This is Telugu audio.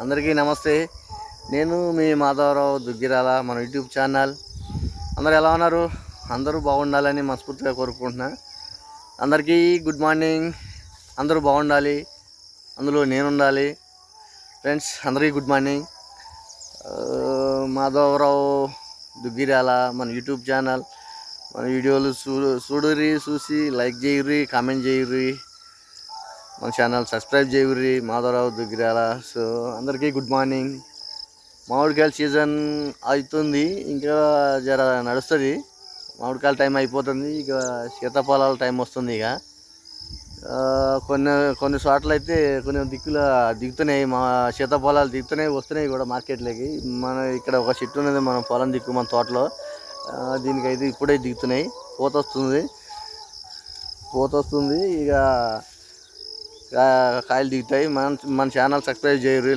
అందరికీ నమస్తే. నేను మీ మాధవరావు దుగ్గిరాల మన యూట్యూబ్ ఛానల్. అందరు ఎలా ఉన్నారు? అందరూ బాగుండాలని మనస్ఫూర్తిగా కోరుకుంటున్నా. అందరికీ గుడ్ మార్నింగ్. అందరూ బాగుండాలి. అందులో నేను ఉండాలి ఫ్రెండ్స్ అందరికీ గుడ్ మార్నింగ్. మాధవరావు దుగ్గిరాల మన యూట్యూబ్ ఛానల్. మన వీడియోలు చూ చూడుర్రి చూసి లైక్ చేయర్రి కామెంట్ చేయర్రి. మన ఛానల్ సబ్స్క్రైబ్ చేయరి మాధవరావు దుగ్గిరాల సో అందరికీ గుడ్ మార్నింగ్. మామిడికాయల సీజన్ అవుతుంది ఇంకా జర నడుస్తుంది. మామిడికాయల టైం అయిపోతుంది. ఇక సీతాఫలాల టైం వస్తుంది ఇక. కొన్ని కొన్ని చోట్ల అయితే కొన్ని దిక్కుల దిగుతున్నాయి. మా సీతాఫలాలు దిగుతున్నాయి వస్తున్నాయి కూడా మార్కెట్లోకి. మన ఇక్కడ ఒక చెట్టు ఉన్నది మన పొలం దిక్కు మన తోటలో. దీనికైతే ఇప్పుడే దిగుతున్నాయి. పూత వస్తుంది పూత వస్తుంది ఇక కాయలు దిగుతాయి మన మన ఛానల్ సబ్స్క్రైబ్ చేయరు